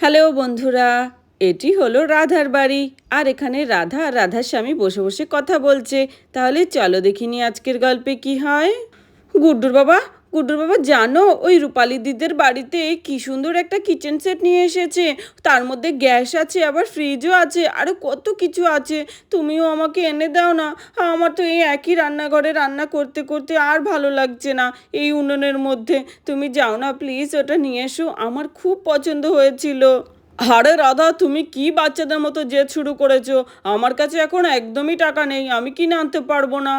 Hello বন্ধুরা, এটি হলো রাধার বাড়ি। আর এখানে রাধা আর রাধার স্বামী বসে বসে কথা বলছে। তাহলে চলো দেখিনি আজকের গল্পে কি হয়। গুড্ডুর বাবা গুড্ডুর বাবা, জানো, ওই রূপালি দিদের বাড়িতে কি সুন্দর একটা কিচেন সেট নিয়ে এসেছে। তার মধ্যে গ্যাস আছে, আবার ফ্রিজও আছে আরও কত কিছু আছে। তুমিও আমাকে এনে দাও না। আমার তো এই একই রান্নাঘরে রান্না করতে করতে আর ভালো লাগছে না এই উনুনের মধ্যে। তুমি যাও না প্লিজ ওটা নিয়ে এসো। আমার খুব পছন্দ হয়েছিল। আরে রাধা, তুমি কি বাচ্চাদের মতো জেদ শুরু করেছ? আমার কাছে এখন একদমই টাকা নেই, আমি কিনে আনতে পারব না।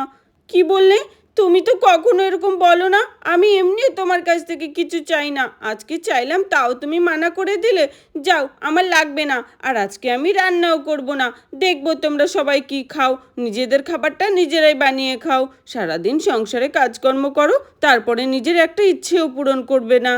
কি বললে? তুমি তো কখনো এরকম বলো না, আমি এমনি তোমার কাছ থেকে কিছু চাই না। আজকে চাইলাম তাও তুমি মানা করে দিলে, যাও, আমার লাগবে না। আর আজকে আমি রান্নাও করব না। দেখব তোমরা সবাই কি খাও, নিজেদের খাবারটা নিজেরাই বানিয়ে খাও। সারাদিন সংসারে কাজকর্ম করো, তারপরে নিজের একটা ইচ্ছেও পূরণ করবে না।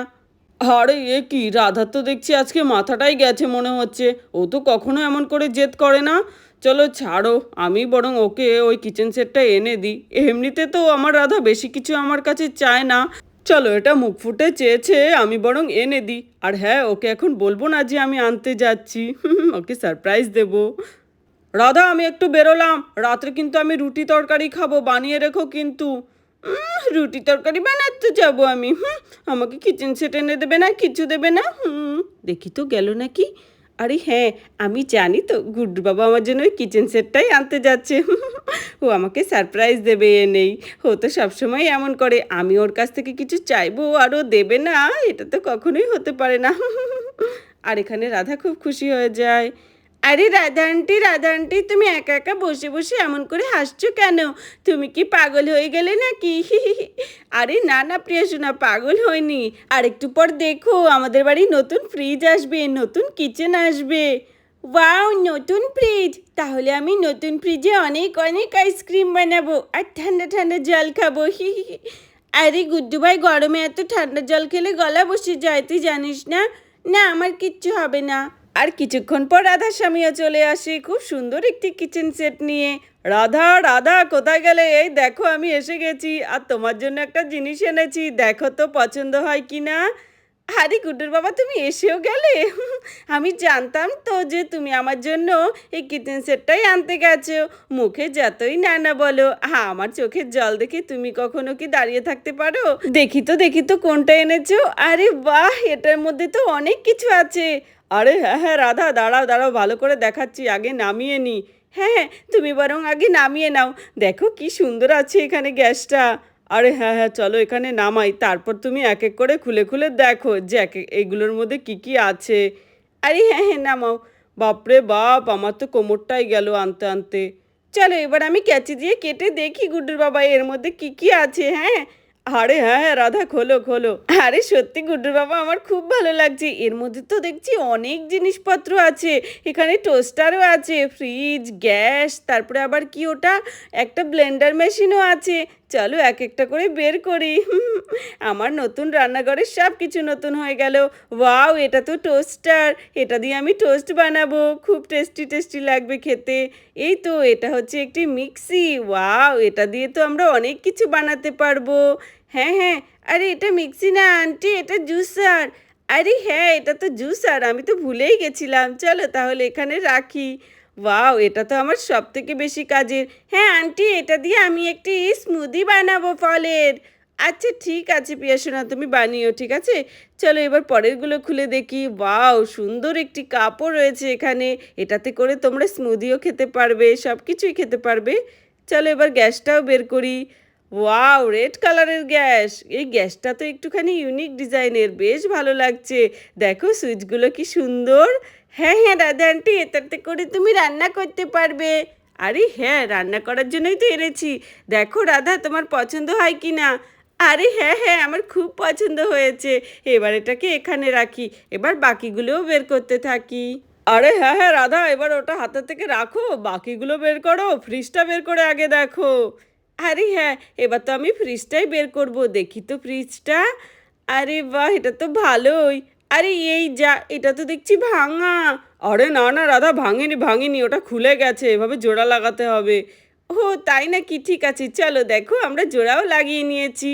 আরে, এ কি? রাধার তো দেখছি আজকে মাথাটাই গেছে মনে হচ্ছে। ও তো কখনো এমন করে জেদ করে না। চলো ছাড়ো, আমি বরং ওকে ওই কিচেন সেটটা এনে দিই। এমনিতে তো আমার রাধা বেশি কিছু আমার কাছে চায় না। চলো, এটা মুখ ফুটে চেয়েছে, আমি বরং এনে দিই। আর হ্যাঁ ওকে এখন বলব না যে আমি আনতে যাচ্ছি। ওকে সারপ্রাইজ দেবো। রাধা, আমি একটু বেরোলাম। রাত্রে কিন্তু আমি রুটি তরকারি খাব, বানিয়ে রেখো কিন্তু। রুটি তরকারি বানাতে যাব আমি। আমাকে কিচেন সেট এনে দেবে না, কিছু দেবে না? দেখি তো গেল নাকি। আরে হ্যাঁ আমি জানি তো গুড্ডু বাবা আমার জন্য ওই কিচেন সেটটাই আনতে যাচ্ছে। ও আমাকে সারপ্রাইজ দেবে এ নেই। ও তো সবসময় এমন করে। আমি ওর কাছ থেকে কিছু চাইব আরও দেবে না, এটা তো কখনোই হতে পারে না। আর এখানে রাধা খুব খুশি হয়ে যায়। আরে রাধা আন্টি রাধা আন্টি তুমি একা একা বসে বসে এমন করে হাসছো কেন? তুমি কি পাগল হয়ে গেলে নাকি? আরে না না প্রিয়া শোনা পাগল হয়নি আর একটু পর দেখো, আমাদের বাড়ি নতুন ফ্রিজ আসবে, নতুন কিচেন আসবে। ওয়াও নতুন ফ্রিজ তাহলে আমি নতুন ফ্রিজে অনেক অনেক আইসক্রিম বানাবো আর ঠান্ডা ঠান্ডা জল খাব। হি। আরে গুড্ডু ভাই, গরমে এত ঠান্ডা জল খেলে গলা বসে যায়, তুই জানিস না? না, আমার কিচ্ছু হবে না। আর কিছুক্ষণ পর রাধার স্বামীও চলে আসে। খুব সুন্দর একটি কিচেন সেট নিয়ে। রাধা রাধা, কোথায় গেলে? এই দেখো, আমি এসে গেছি। আর তোমার জন্য একটা জিনিস এনেছি। দেখো তো, পছন্দ হয় কি না? আরে গুড্ডুর বাবা, তুমি এসেও গেলে? আমি জানতাম তো যে তুমি আমার জন্য এই কিচেন সেটটাই আনতে গেছো। মুখে যতই না না বলো হ্যাঁ আমার চোখের জল দেখে তুমি কখনো কি দাঁড়িয়ে থাকতে পারো? দেখি তো দেখি তো কোনটা এনেছো। আরে বাহ, এটার মধ্যে তো অনেক কিছু আছে। আরে হ্যাঁ হ্যাঁ রাধা, দাঁড়াও দাঁড়াও, ভালো করে দেখাচ্ছি, আগে নামিয়ে নি। হ্যাঁ হ্যাঁ তুমি বরং আগে নামিয়ে নাও। দেখো কি সুন্দর আছে এখানে গ্যাসটা। আরে হ্যাঁ হ্যাঁ চলো এখানে নামাই। তারপর তুমি এক এক করে খুলে খুলে দেখো যে এক, এগুলোর মধ্যে কি কি আছে। আরে হ্যাঁ হ্যাঁ নামাও। বাপরে বাপ, আমার তো কোমরটাই গেল আনতে আনতে। চলো এবার আমি ক্যাচি দিয়ে কেটে দেখি, গুড্ডুর বাবা, এর মধ্যে কি কি আছে হ্যাঁ? আরে হ্যাঁ হ্যাঁ রাধা, খোলো খোলো। আরে সত্যি গুড্ডুর বাবা, আমার খুব ভালো লাগছে। এর মধ্যে তো দেখছি অনেক জিনিসপত্র আছে। এখানে টোস্টারও আছে, ফ্রিজ, গ্যাস, তারপরে আবার কি ওটা? একটা ব্লেন্ডার মেশিনও আছে। চলো এক একটা করে বের করি। আমার নতুন রান্নাঘরের সব কিছু নতুন হয়ে গেল। ওয়াও, এটা তো টোস্টার এটা দিয়ে আমি টোস্ট বানাবো। খুব টেস্টি টেস্টি লাগবে খেতে। এই তো, এটা হচ্ছে একটি মিক্সি ওয়াও, এটা দিয়ে তো আমরা অনেক কিছু বানাতে পারব। হ্যাঁ হ্যাঁ। আরে, এটা মিক্সি না, আন্টি, এটা জুসার আরে হ্যাঁ এটা তো জুসার আমি তো ভুলেই গেছিলাম। চলো তাহলে এখানে রাখি। ওয়াও, এটা তো আমার সব থেকে বেশি কাজের। হ্যাঁ আন্টি, এটা দিয়ে আমি একটি স্মুদি বানাবো ফলের। আচ্ছা ঠিক আছে পিয়াসোনা তুমি বানিও, ঠিক আছে? চলো এবার পরেরগুলো খুলে দেখি। ওয়াও, সুন্দর একটি কাপও রয়েছে এখানে। এটাতে করে তোমরা স্মুদিও খেতে পারবে সব কিছুই খেতে পারবে। চলো এবার গ্যাসটাও বের করি। ওয়াও, রেড কালারের গ্যাস। এই গ্যাসটা তো একটুখানি ইউনিক ডিজাইনের, বেশ ভালো লাগছে। দেখো, সুইচগুলো কি সুন্দর। হ্যাঁ হ্যাঁ রাধা আন্টি, এটাতে করে তুমি রান্না করতে পারবে। আরে হ্যাঁ রান্না করার জন্যই তো এনেছি। দেখো, রাধা, তোমার পছন্দ হয় কি না? আরে হ্যাঁ হ্যাঁ আমার খুব পছন্দ হয়েছে। এবার এটাকে এখানে রাখি। এবার বাকিগুলোও বের করতে থাকি। আরে হ্যাঁ হ্যাঁ রাধা, এবার ওটা হাতের থেকে রাখো। বাকিগুলো বের করো, ফ্রিজটা বের করে আগে দেখো। আরে হ্যাঁ এবার তো আমি ফ্রিজটাই বের করব, দেখি তো ফ্রিজটা আরে বাহ, এটা তো ভালোই। আরে এই যা, এটা তো দেখছি ভাঙা। আরে না না, রাধা, ভাঙেনি ভাঙেনি, ওটা খুলে গেছে, এভাবে জোড়া লাগাতে হবে। ও, তাই নাকি? ঠিক আছে, চলো দেখো, আমরা জোড়াও লাগিয়ে নিয়েছি।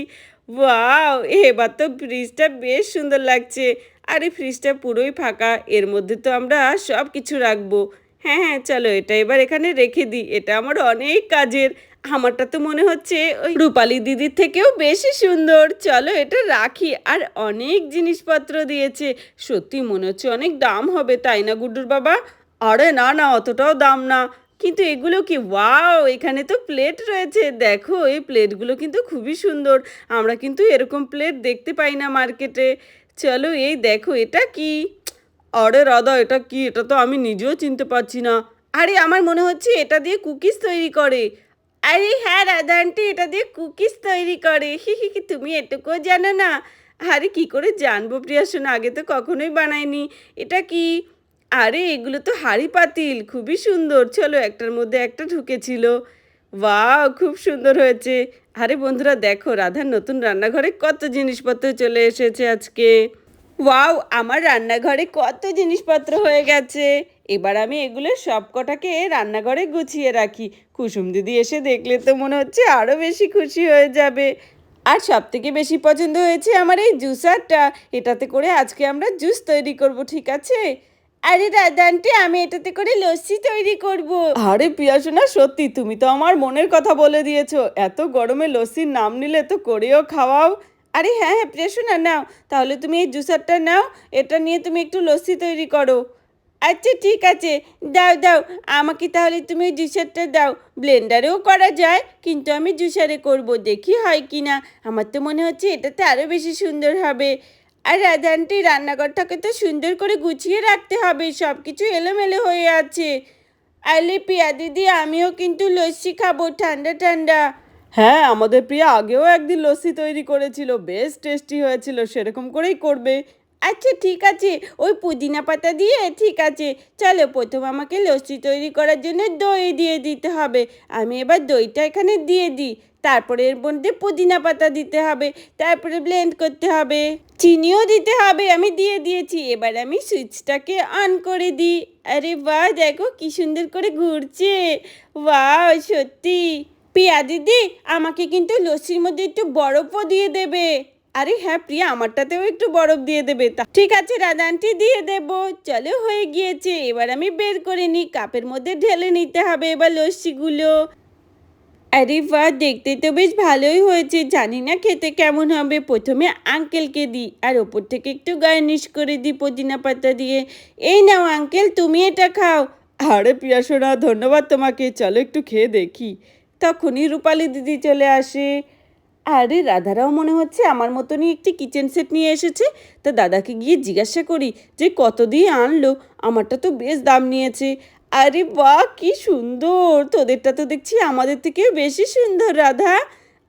ওয়াও, এবার তো ফ্রিজটা বেশ সুন্দর লাগছে। আরে ফ্রিজটা পুরোই ফাঁকা, এর মধ্যে তো আমরা সব কিছু রাখব। হ্যাঁ হ্যাঁ চলো, এটা এবার এখানে রেখে দিই, এটা আমার অনেক কাজের। আমারটা তো মনে হচ্ছে ওই রূপালী দিদির থেকেও বেশি সুন্দর। চলো এটা রাখি। আর অনেক জিনিসপত্র দিয়েছে। সত্যি মনে হচ্ছে অনেক দাম হবে, তাই না গুড্ডুর বাবা? আরে না না, অতটাও দাম না। কিন্তু এগুলো কি ওয়াও, এখানে তো প্লেট রয়েছে। দেখো, এই প্লেটগুলো কিন্তু খুবই সুন্দর। আমরা কিন্তু এরকম প্লেট দেখতে পাই না মার্কেটে। চলো, এই দেখো, এটা কি? আরে রাধা, এটা কি? এটা তো আমি নিজেও চিনতে পারছি না। আরে, আমার মনে হচ্ছে এটা দিয়ে কুকিজ তৈরি করে। আরে হ্যাঁ রাধা আন্টি এটা দিয়ে কুকিজ তৈরি করে। হি হি হি, তুমি এটুকুও জানো না। আরে কি করে জানব প্রিয়া? শোনা আগে তো কখনোই বানাইনি। এটা কি? আরে এগুলো তো হাঁড়ি পাতিল খুবই সুন্দর। চলো একটার মধ্যে একটা ঢুকেছিল। বাহ খুব সুন্দর হয়েছে। আরে বন্ধুরা দেখো রাধার নতুন রান্নাঘরে কত জিনিসপত্র চলে এসেছে আজকে। ওয়াও আমার রান্নাঘরে কত জিনিসপত্র হয়ে গেছে। এবার আমি এগুলো সব কটাকে রান্নাঘরে গুছিয়ে রাখি। কুসুম দিদি এসে দেখলে তো মনে হচ্ছে আরও বেশি খুশি হয়ে যাবে। আর সব থেকে বেশি পছন্দ হয়েছে আমার এই জুসারটা এটাতে করে আজকে আমরা জুস তৈরি করব, ঠিক আছে? আরে দাদা আন্টি আমি এটাতে করে লস্যি তৈরি করব। আরে পিয়াসোনা সত্যি তুমি তো আমার মনের কথা বলে দিয়েছ। এত গরমে লস্যির নাম নিলে তো করেও খাওয়াও। আরে হ্যাঁ হ্যাঁ প্রিয়াসোনা নাও। তাহলে তুমি এই জুসারটা নাও। এটা নিয়ে তুমি একটু লস্যি তৈরি করো। আচ্ছা ঠিক আছে। দাও দাও, আমাকে তাহলে তুমি জুসারটা দাও। ব্লেন্ডারেও করা যায়, কিন্তু আমি জুসারে করব, দেখি হয় কি না আমার তো মনে হচ্ছে এটাতে আরও বেশি সুন্দর হবে। আর রাধানটি রান্নাঘরটাকে তো সুন্দর করে গুছিয়ে রাখতে হবে সব কিছু এলোমেলো হয়ে আছে। আলে পিয়া দিদি, আমিও কিন্তু লস্যি খাব, ঠান্ডা ঠান্ডা। হ্যাঁ আমাদের প্রিয়া আগেও একদিন লস্যি তৈরি করেছিল, বেশ টেস্টি হয়েছিল, সেরকম করেই করবে। আচ্ছা ঠিক আছে। ওই পুদিনা পাতা দিয়ে, ঠিক আছে। চলো, প্রথম আমাকে লস্যি তৈরি করার জন্য দই দিয়ে দিতে হবে। আমি এবার দইটা এখানে দিয়ে দিই। তারপরে এর মধ্যে পুদিনা পাতা দিতে হবে। তারপরে ব্লেন্ড করতে হবে। চিনিও দিতে হবে, আমি দিয়ে দিয়েছি। এবার আমি সুইচটাকে অন করে দিই। আরে বাহ, দেখো কি সুন্দর করে ঘুরছে। বাহ সত্যি। পিয়া দিদি, আমাকে কিন্তু লস্যির মধ্যে একটু বরফও দিয়ে দেবে। আরে হ্যাঁ প্রিয়া, আমারটাতেও একটু বরফ দিয়ে দেবে। তা ঠিক আছে রাধা আন্টি দিয়ে দেবো। চলো, হয়ে গিয়েছে। এবার আমি বের করে নিই। কাপের মধ্যে ঢেলে নিতে হবে এবার লস্যিগুলো। আরে বাহ, দেখতে তো বেশ ভালোই হয়েছে। জানি না খেতে কেমন হবে। প্রথমে আঙ্কেলকে দিই, আর ওপর থেকে একটু গার্নিশ করে দিই পুদিনা পাতা দিয়ে। এই নাও আঙ্কেল, তুমি এটা খাও। আরে প্রিয়া পিয়াসোনা ধন্যবাদ তোমাকে। চলো, একটু খেয়ে দেখি। তখনই রূপালী দিদি চলে আসে। আরে রাধারাও মনে হচ্ছে আমার মতনই একটি কিচেন সেট নিয়ে এসেছে। তা দাদাকে গিয়ে জিজ্ঞাসা করি যে কত দিয়ে আনলো? আমারটা তো বেশ দাম নিয়েছে। আরে বাহ, কি সুন্দর! তোদেরটা তো দেখছি আমাদের থেকেও বেশি সুন্দর, রাধা।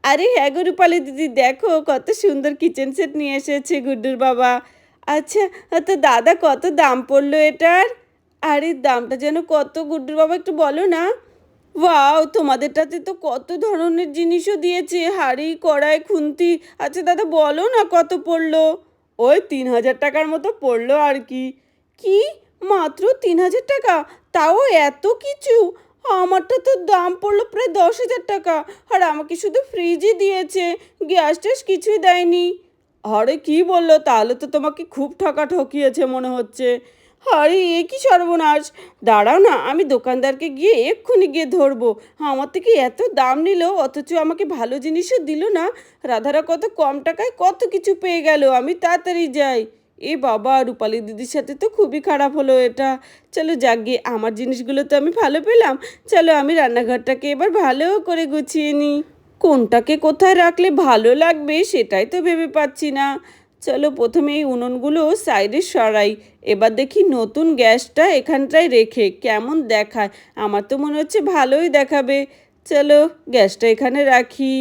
আরে হ্যাঁ গো রূপালী দিদি, দেখো কত সুন্দর কিচেন সেট নিয়ে এসেছে গুড্ডুর বাবা। আচ্ছা তো দাদা কত দাম পড়ল এটার? আরে দামটা যেন কত, গুড্ডুর বাবা একটু বলো না। ওয়াও, তোমাদেরটাতে তো কত ধরনের জিনিসও দিয়েছে। হাঁড়ি, কড়াই, খুন্তি। আচ্ছা দাদা, বলো না কত পড়ল? ওই তিন হাজার টাকার মতো পড়ল আর কি। কি? মাত্র তিন হাজার টাকা? তাও এত কিছু? আমারটা তো দাম পড়ল প্রায় দশ হাজার টাকা। আর আমাকে শুধু ফ্রিজই দিয়েছে। গ্যাস ট্যাস কিছুই দেয়নি। আরে কি বলল? তাহলে তো তোমাকে খুব ঠকা ঠকিয়েছে মনে হচ্ছে। আরে, এ কি সর্বনাশ? দাঁড়াও না, আমি দোকানদারকে গিয়ে এক্ষুনি গিয়ে ধরবো। আমার থেকে এত দাম নিল, অথচ আমাকে ভালো জিনিসও দিল না। রাধারা কত কম টাকায় কত কিছু পেয়ে গেল, আমি তাড়াতাড়ি যাই। এ বাবা, রূপালী দিদির সাথে তো খুবই খারাপ হলো এটা। চলো যাক গিয়ে আমার জিনিসগুলো তো আমি ভালো পেলাম। চলো আমি রান্নাঘরটাকে এবার ভালো করে গুছিয়ে নিই। কোনটাকে কোথায় রাখলে ভালো লাগবে, সেটাই তো ভেবে পাচ্ছি না। চলো প্রথমে এই উনুনগুলো সাইডে সরাই। এবার দেখি নতুন গ্যাসটা এখানটায় রেখে কেমন দেখায়। আমার তো মনে হচ্ছে ভালোই দেখাবে। চলো গ্যাসটা এখানে রাখি।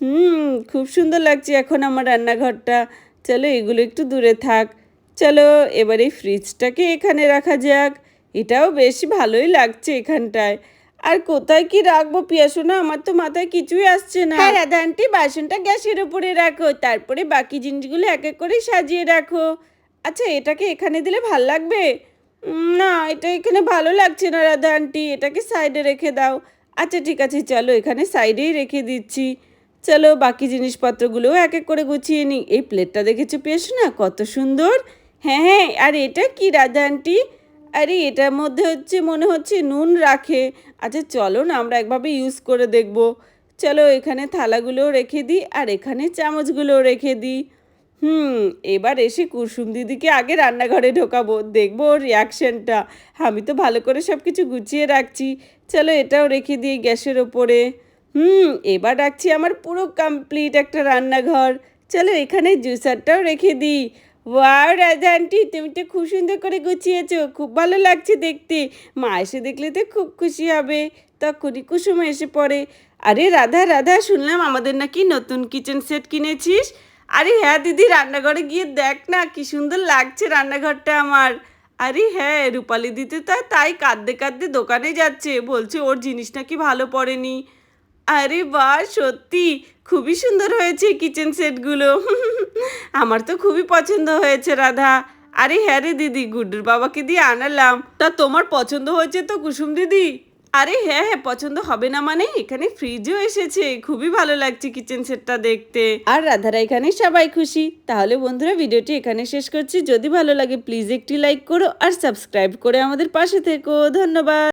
হুম, খুব সুন্দর লাগছে এখন আমার রান্নাঘরটা। চলো এগুলো একটু দূরে থাক। চলো এবার এই ফ্রিজটাকে এখানে রাখা যাক। এটাও বেশ ভালোই লাগছে এখানটায়। আর কোথায় কি রাখব পিয়াসোনা আমার তো মাথায় কিছুই আসছে না। হ্যাঁ রাধা আন্টি, বাসনটা গ্যাসের উপরে রাখো। তারপরে বাকি জিনিসগুলো এক এক করে সাজিয়ে রাখো। আচ্ছা এটাকে এখানে দিলে ভালো লাগবে? না, এটা এখানে ভালো লাগছে না, রাধা আন্টি। এটাকে সাইডে রেখে দাও। আচ্ছা ঠিক আছে, চলো, এখানে সাইডেই রেখে দিচ্ছি। চলো, বাকি জিনিসপত্রগুলোও এক এক করে গুছিয়ে নিই। এই প্লেটটা দেখেছ পেয়েছ না কত সুন্দর। হ্যাঁ হ্যাঁ আর এটা কি, রাধা আন্টি? আরে, এটার মধ্যে হচ্ছে মনে হচ্ছে নুন রাখে। আচ্ছা চলো না, আমরা একভাবে ইউজ করে দেখব। চলো, এখানে থালাগুলোও রেখে দিই, আর এখানে চামচগুলোও রেখে দিই। হুম, এবার এসে কুসুম দিদিকে আগে রান্নাঘরে ঢোকাবো, দেখব ওর রিয়াকশনটা আমি তো ভালো করে সব কিছু গুছিয়ে রাখছি। চলো, এটাও রেখে দিই গ্যাসের ওপরে। হুম, এবার রাখছি আমার পুরো কমপ্লিট একটা রান্নাঘর। চলো, এখানে জুসারটাও রেখে দিই। ওয়াও রাজা আন্টি তুমি তো খুব সুন্দর করে গুছিয়েছো। খুব ভালো লাগছে দেখতে। মা এসে দেখলে তো খুব খুশি হবে। তখনই কুসুম এসে পড়ে। আরে রাধা রাধা, শুনলাম আমাদের নাকি নতুন কিচেন সেট কিনেছিস? আরে হ্যাঁ দিদি, রান্নাঘরে গিয়ে দেখ না, কি সুন্দর লাগছে রান্নাঘরটা আমার। আরে হ্যাঁ রূপালি দিতে তা তাই কাঁদতে কাঁদতে দোকানে যাচ্ছে। বলছে ওর জিনিস নাকি ভালো পড়েনি। আরে বাহ, সত্যি। খুবই সুন্দর হয়েছে কিচেন সেটগুলো আমার তো খুবই পছন্দ হয়েছে, রাধা। আরে হ্যাঁ রে দিদি, গুড্ডুর বাবাকে দিয়ে আনালাম। তা তোমার পছন্দ হয়েছে তো, কুসুম দিদি? আরে হ্যাঁ হ্যাঁ পছন্দ হবে না মানে এখানে ফ্রিজও এসেছে। খুবই ভালো লাগছে কিচেন সেটটা দেখতে। আর রাধারা এখানে সবাই খুশি। তাহলে বন্ধুরা, ভিডিওটি এখানে শেষ করছি। যদি ভালো লাগে প্লিজ একটি লাইক করো আর সাবস্ক্রাইব করে আমাদের পাশে থেকো। ধন্যবাদ।